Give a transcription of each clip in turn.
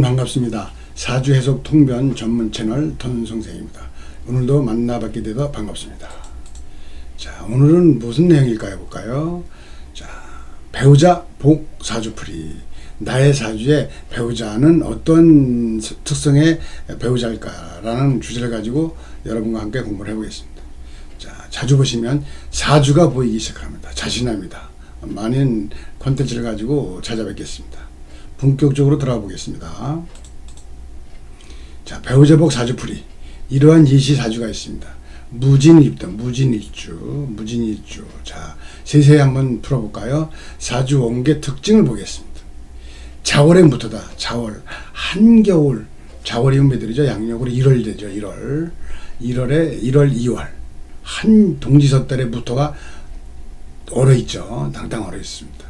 반갑습니다. 사주 해석 통변 전문 채널 턴성생입니다. 오늘도 만나뵙게 돼서 반갑습니다. 자, 오늘은 무슨 내용일까요? 볼까요? 자, 배우자 복 사주풀이. 나의 사주에 배우자는 어떤 스- 특성의 배우자일까라는 주제를 가지고 여러분과 함께 공부를 해보겠습니다. 자, 자주 보시면 사주가 보이기 시작합니다. 자신합니다. 많은 컨텐츠를 가지고 찾아뵙겠습니다. 본격적으로 들어가 보겠습니다. 자, 배우제복 사주풀이. 이러한 예시 사주가 있습니다. 무진입다. 무진일주. 무진일주. 자, 세세히 한번 풀어볼까요? 사주 원계 특징을 보겠습니다. 자월에 무토다. 자월. 한겨울. 자월이면 몇 월이죠? 양력으로 1월 되죠. 1월. 1월에 1월, 2월. 한 동지섣달에 무토가 얼어 있죠. 당당 얼어 있습니다.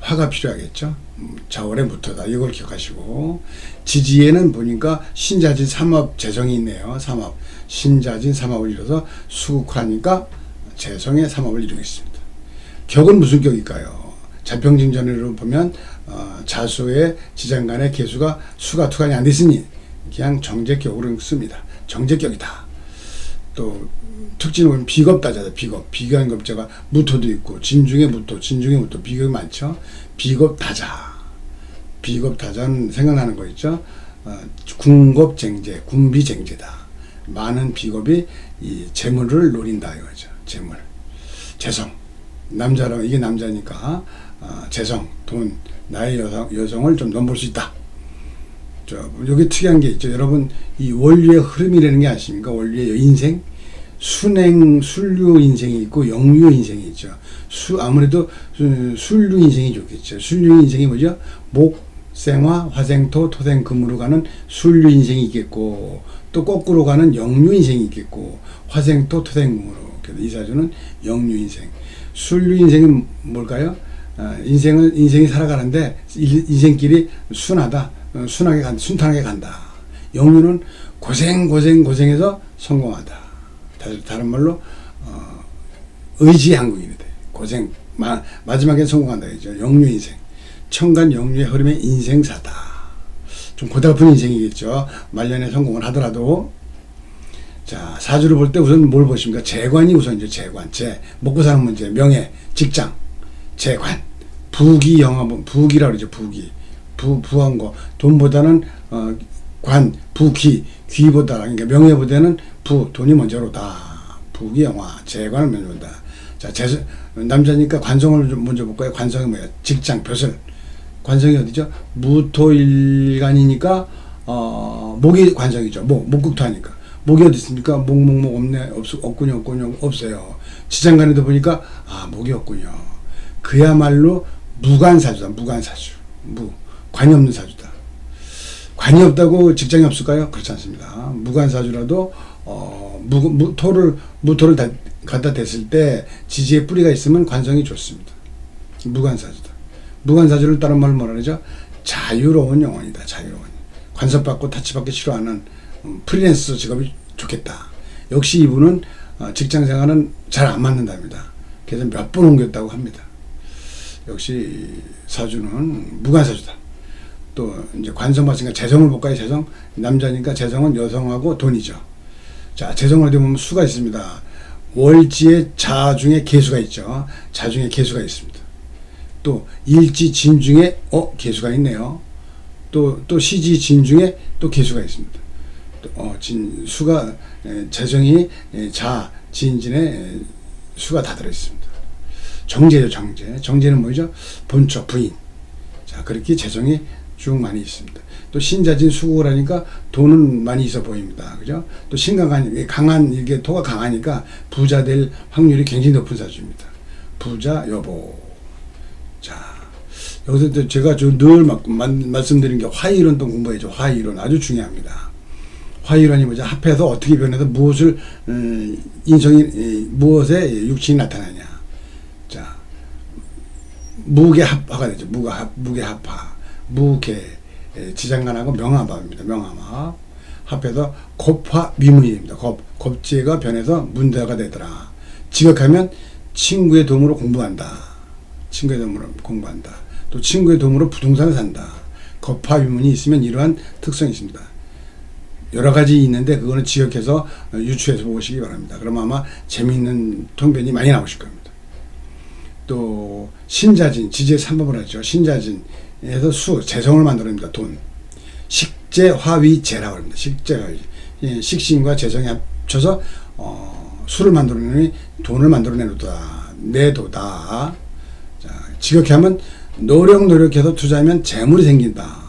화가 필요하겠죠. 음, 자월에 무토다. 이걸 기억하시고 지지에는 보니까 신자진 삼합 재성이 있네요. 삼합 신자진 삼합을 이뤄서 수국하니까 재성의 삼합을 이루고 있습니다. 격은 무슨 격일까요? 자평진전으로 보면 어, 자수의 지장간의 개수가 수가 투간이 안 됐으니 그냥 정제격으로 씁니다. 정제격이다. 또 특징을 보면 비겁다자다 비겁. 비관급자가 무토도 있고 진중에 무토 진중에 무토. 비겁이 많죠? 비겁다자. 비겁다자는 생각나는 거 있죠? 어, 궁겁쟁제 군비쟁제다. 많은 비겁이 이 재물을 노린다 이거죠 재물. 재성. 남자로 이게 남자니까 어, 재성 돈 나의 여성 여성을 좀 넘볼 수 있다. 저 여기 특이한 게 있죠. 여러분 이 원류의 흐름이라는 게 아십니까? 원류의 인생 순행 순류 인생이 있고 영유 인생이 있죠. 수 아무래도 수- 순류 인생이 좋겠죠. 순류 인생이 뭐죠? 목 생화 화생토 토생금으로 가는 순류 인생이 있겠고 또 거꾸로 가는 영유 인생이 있겠고 화생토 토생금으로 그래서 이 사주는 영유 인생. 순류 인생은 뭘까요? 아, 인생을 인생이 살아가는데 일- 인생길이 순하다, 어, 순하게 간, 순탄하게 간다. 영유는 고생 고생 고생해서 성공하다. 다른, 말로 어, 의지의 한국인이 돼. 고생 마, 마지막에 성공한다 이죠. 영유 인생, 청간 영유의 흐름의 인생사다. 좀 고달픈 인생이겠죠. 말년에 성공을 하더라도 자, 사주를 볼 때 우선 뭘 보십니까? 재관이 우선이죠. 재관. 재. 먹고 사는 문제, 명예, 직장, 재관. 부기 영업은 부기라고 그러죠. 부기. 부, 부한 거. 돈보다는, 어, 관, 부 기. 귀보다, 그러니까 명예보다는 부, 돈이 먼저로다. 부기 영화, 재관을 먼저로다. 자, 재, 남자니까 관성을 좀 먼저 볼까요? 관성이 뭐야? 직장, 벼슬. 관성이 어디죠? 무토일간이니까 어 목이 관성이죠. 목 목국토하니까 목이 어디 있습니까? 목 목 목 없네 없 없군요 없군요 없어요. 지장간에도 보니까 아 목이 없군요. 그야말로 무관사주다 무관사주 무 관이 없는 사주다. 관이 없다고 직장이 없을까요? 그렇지 않습니다. 무관사주라도 어, 무, 무 토를 무토를 다, 갖다 댔을 때 지지의 뿌리가 있으면 관성이 좋습니다. 무관사주다. 무관사주를 다른 말로 뭐라 그러죠? 자유로운 영혼이다. 자유로운. 관섭받고 타치받기 싫어하는 음, 프리랜서 직업이 좋겠다. 역시 이분은 어, 직장 생활은 잘 안 맞는답니다. 그래서 몇 번 옮겼다고 합니다. 역시 사주는 무관사주다. 또 이제 관성 봤으니까 재성을 볼까요? 재성 남자니까 재성은 여성하고 돈이죠. 자 재성을 보면 수가 있습니다. 월지의 자 중에 개수가 있죠. 자 중에 개수가 있습니다. 또 일지 진 중에 어 개수가 있네요. 또 또 시지 진 중에 또 개수가 있습니다. 또, 어, 진 수가 에, 자 진진에 에, 수가 다 들어 있습니다. 정제죠 정제. 정제는 뭐죠? 본처 부인. 자 그렇게 재성이 쭉 많이 있습니다. 또 신자진 수국을 하니까 돈은 많이 있어 보입니다. 그죠? 또 신강한 강한 이게 토가 강하니까 부자 될 확률이 굉장히 높은 사주입니다. 부자 여보. 자, 여기서 또 제가 늘 말씀드린 게 화이론도 공부해줘. 화이론 아주 중요합니다. 화이론이 뭐죠? 합해서 어떻게 변해서 무엇을 음, 인성이 이, 무엇에 육신이 나타나냐. 자, 무게 합화가 되죠. 무가 합, 무게 합화, 무게 예, 지장간하고 명합합입니다. 명합 합해서 곱화 미문입니다. 곱 곱지가 변해서 문제가 되더라. 지각하면 친구의 도움으로 공부한다. 친구의 도움으로 공부한다. 또 친구의 도움으로 부동산을 산다. 거파 유문이 있으면 이러한 특성이 있습니다. 여러 가지 있는데 그거는 지역해서 유추해서 보시기 바랍니다. 그럼 아마 재미있는 통변이 많이 나오실 겁니다. 또 신자진 지제 3법을 하죠. 신자진에서 수 재성을 만들어냅니다. 돈 식재화위재라고 합니다. 식재화위 예, 식신과 재성이 합쳐서 어, 수를 만들어내니 돈을 만들어내도다 내도다. 자 지극하면 노력 노력해서 투자하면 재물이 생긴다.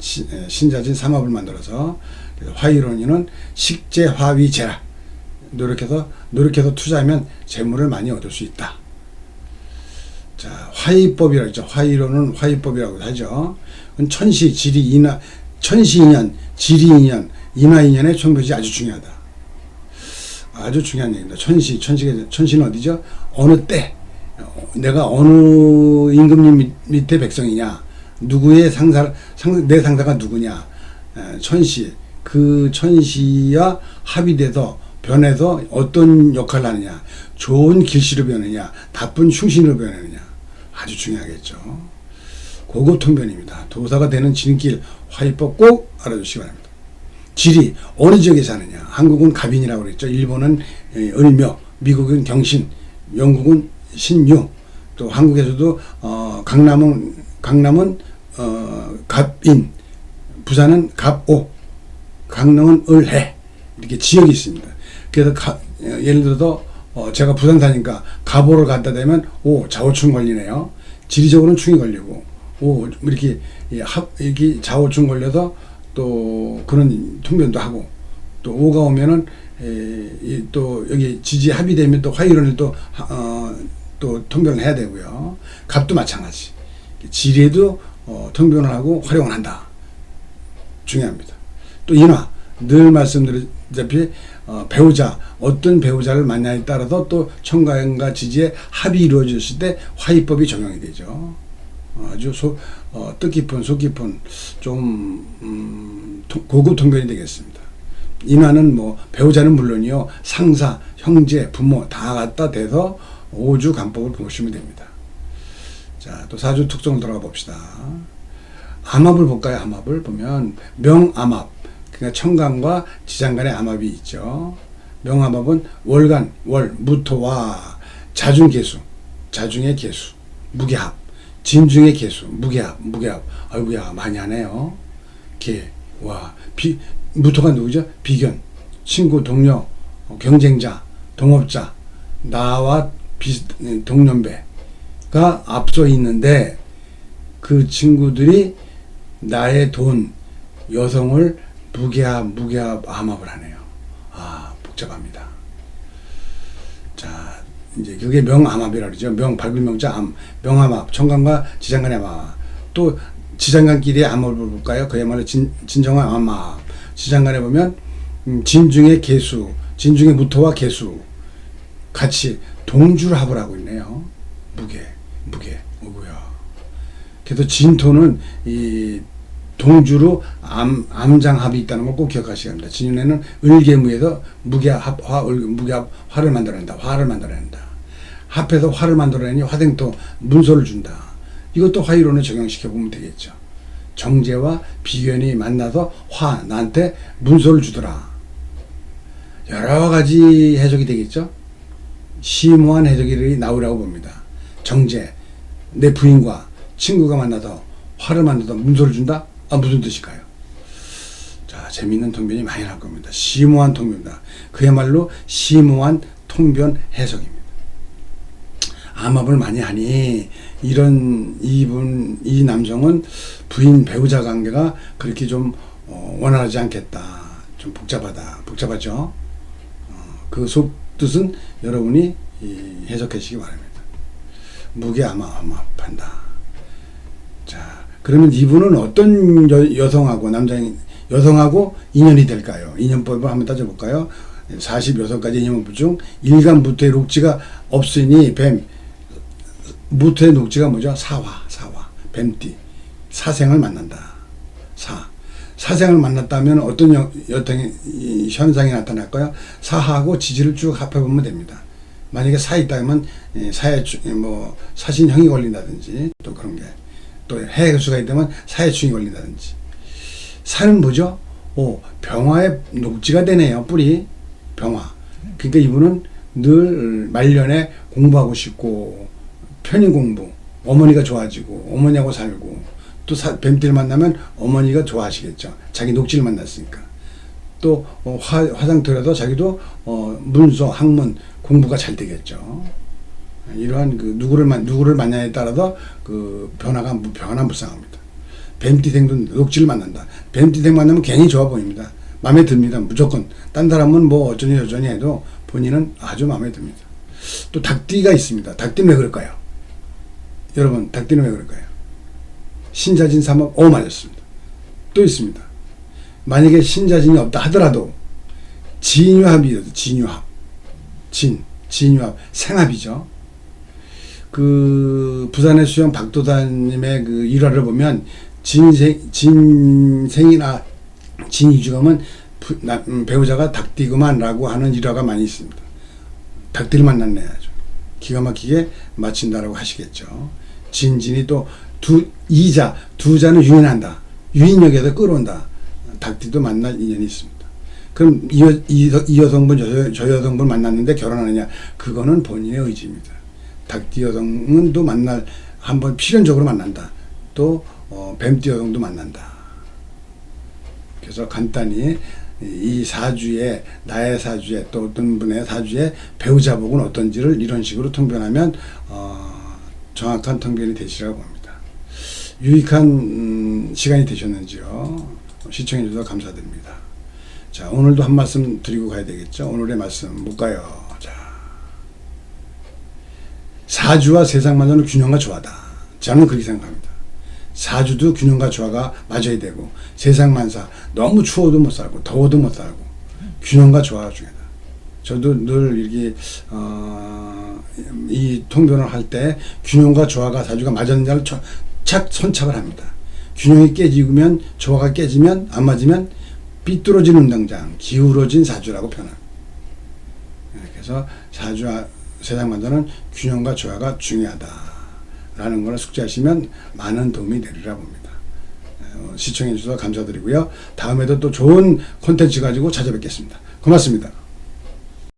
시- 에, 신자진 삼합을 만들어서 화이론이는 식재화위재라 노력해서 노력해서 투자하면 재물을 많이 얻을 수 있다. 자 화이법이라고 했죠. 화이론은 화이법이라고 하죠. 천시 지리 인하 천시 인연 지리 인연 인하 인연의 총별이 아주 중요하다. 아주 중요한 얘기입니다. 천시 천시 천시는 어디죠? 어느 때 어, 내가 어느 임금님 밑- 밑에 백성이냐 누구의 상사 상, 내 상사가 누구냐 에, 천시 그 천시와 합의돼서 변해서 어떤 역할을 하느냐 좋은 길씨로 변하느냐 나쁜 흉신으로 변하느냐 아주 중요하겠죠. 고급 통변입니다. 도사가 되는 지름길 화이법 꼭 알아주시기 바랍니다. 지리 어느 지역에 사느냐? 한국은 갑인이라고 그랬죠. 일본은 에, 을묘 미국은 경신 영국은 신유 또 한국에서도 어, 강남은 강남은 어, 갑인 부산은 갑오 강릉은 을해 이렇게 지역이 있습니다. 그래서 가, 어, 예를 들어서 어, 제가 부산 사니까 갑오를 갖다 대면 오 좌우충 걸리네요. 지리적으로는 충이 걸리고 오 이렇게 이합 이렇게 좌우충 걸려서 또 그런 통변도 하고 또 오가 오면은 에, 이, 또 여기 지지 합의되면 또 화이론을 또 어, 또 통변을 해야 되고요. 갑도 마찬가지. 지리에도 어, 통변을 하고 활용을 한다. 중요합니다. 또 인화 늘 말씀드렸다시피 어, 배우자 어떤 배우자를 만나에 따라서 또 청가과 지지의 합이 이루어졌을 때 화이법이 적용이 되죠. 어, 아주 소, 어, 뜻깊은 속 깊은 좀 음, 통- 고급 통변이 되겠습니다. 인화는 뭐 배우자는 물론이요 상사, 형제, 부모 다 갖다 대서 오주 간법을 보시면 됩니다. 자, 또 사주 특성을 들어가 봅시다. 암합을 볼까요? 암합을 보면 명암합, 그러니까 청간과 지장간의 암합이 있죠. 명암합은 월간, 월, 무토와 자중 개수, 자중의 개수, 무게합, 진중의 개수, 무게합, 무게합. 아이고야 많이 하네요. 개, 와, 비, 무토가 누구죠? 비견, 친구, 동료, 어, 경쟁자, 동업자, 나와 비슷, 동년배가 앞서 있는데 그 친구들이 나의 돈, 여성을 무게합, 무게합, 암합을 하네요. 아, 복잡합니다. 자, 이제 그게 명암합이라 그러죠. 명, 밝은 명자 암, 명암합, 청간과 지장간의 암합. 또 지장간끼리의 암합을 볼까요? 그야말로 진, 진정한 암합. 지장간에 보면 음, 진중의 개수, 진중의 무토와 개수 같이 동줄합을 하고 있네요. 무게, 무게, 오고요. 그래서 진토는 이 동주로 암, 암장합이 있다는 걸 꼭 기억하셔야 합니다. 진윤에는 을계무에서 무게합, 화, 을, 무게합, 화를 만들어낸다. 화를 만들어낸다. 합해서 화를 만들어내니 화생토, 문소를 준다. 이것도 화이론을 적용시켜 보면 되겠죠. 정제와 비견이 만나서 화, 나한테 문소를 주더라. 여러 가지 해석이 되겠죠. 심오한 해석이 나오라고 봅니다. 정제, 내 부인과 친구가 만나서 화를 만나서 문소를 준다? 아, 무슨 뜻일까요? 자, 재미있는 통변이 많이 나올 겁니다. 심오한 통변이다. 그야말로 심오한 통변 해석입니다. 암압을 많이 하니 이런 이분 이 남성은 부인 배우자 관계가 그렇게 좀 어, 원활하지 않겠다. 좀 복잡하다. 복잡하죠. 어, 그 속 뜻은 여러분이 이, 해석하시기 바랍니다. 무게 아마 암압한다. 자, 그러면 이분은 어떤 여, 여성하고 남자 여성하고 인연이 될까요? 인연법을 한번 따져볼까요? 46가지 인연법 중 일간 무토의 녹지가 없으니 뱀 무토의 녹지가 뭐죠? 사화, 사화, 뱀띠, 사생을 만난다. 사. 사생을 만났다면 어떤 여, 여탕, 이 현상이 나타날까요? 사하고 지지를 쭉 합해보면 됩니다. 만약에 사 있다면 예, 사에 주- 뭐 사신형이 걸린다든지 또 그런 게 또 해수가 있다면 사해충이 걸린다든지. 살은 뭐죠? 오, 병화의 녹지가 되네요. 뿌리 병화. 그러니까 이분은 늘 말년에 공부하고 싶고 편의 공부, 어머니가 좋아지고 어머니하고 살고 또 사, 뱀띠를 만나면 어머니가 좋아하시겠죠. 자기 녹지를 만났으니까. 또 어, 화, 화상토라도 자기도 어, 문서, 학문 공부가 잘 되겠죠. 이러한 그 누구를 만 누구를 만나에 따라서 그 변화가 무- 변화 무쌍합니다. 뱀띠생도 녹지를 만난다. 뱀띠생 만나면 괜히 좋아 보입니다. 마음에 듭니다. 무조건 딴 사람은 뭐 어쩌니 저쩌니 해도 본인은 아주 마음에 듭니다. 또 닭띠가 있습니다. 닭띠는 왜 그럴까요? 여러분 닭띠는 왜 그럴까요? 신자진 삼업 오 맞았습니다. 또 있습니다. 만약에 신자진이 없다 하더라도 진유합이어도 진유합 진 진유합 생합이죠. 그 부산의 수영 박도다님의 그 일화를 보면 진생 진생이나 진이주감은 부- 나- 음, 배우자가 닭띠구만라고 하는 일화가 많이 있습니다. 닭띠를 만났네 아주 기가 막히게 마친다라고 하시겠죠. 진진이 또 두 이자 두 자는 유인한다. 유인력에서 끌어온다. 닭띠도 만날 인연이 있습니다. 그럼 이, 여, 이, 여- 이 여성분 저, 저 여성분 만났는데 결혼하느냐? 그거는 본인의 의지입니다. 닭띠 여성은 또 만날 한번 필연적으로 만난다. 또 어, 뱀띠 여성도 만난다. 그래서 간단히 이 사주에 나의 사주에 또 어떤 분의 사주에 배우자 복은 어떤지를 이런 식으로 통변하면 어, 정확한 통변이 되시라고 봅니다. 유익한 음, 시간이 되셨는지요? 시청해 주셔서 감사드립니다. 자 오늘도 한 말씀 드리고 가야 되겠죠. 오늘의 말씀 볼까요? 자 사주와 세상만으로 균형과 조화다. 저는 그렇게 생각합니다. 사주도 균형과 조화가 맞아야 되고 세상만사 너무 추워도 못 살고 더워도 못 살고 균형과 조화가 중요하다. 저도 늘 이렇게 어, 이 통변을 할 때 균형과 조화가 사주가 맞았느냐를 쳐- 착 선착을 합니다. 균형이 깨지면 조화가 깨지면 안 맞으면 삐뚤어진 운동장, 기울어진 사주라고 표현합니다. 그래서 사주와 세상 만드는 균형과 조화가 중요하다 라는 걸 숙지하시면 많은 도움이 되리라 봅니다. 어, 시청해 주셔서 감사드리고요. 다음에도 또 좋은 콘텐츠 가지고 찾아뵙겠습니다. 고맙습니다.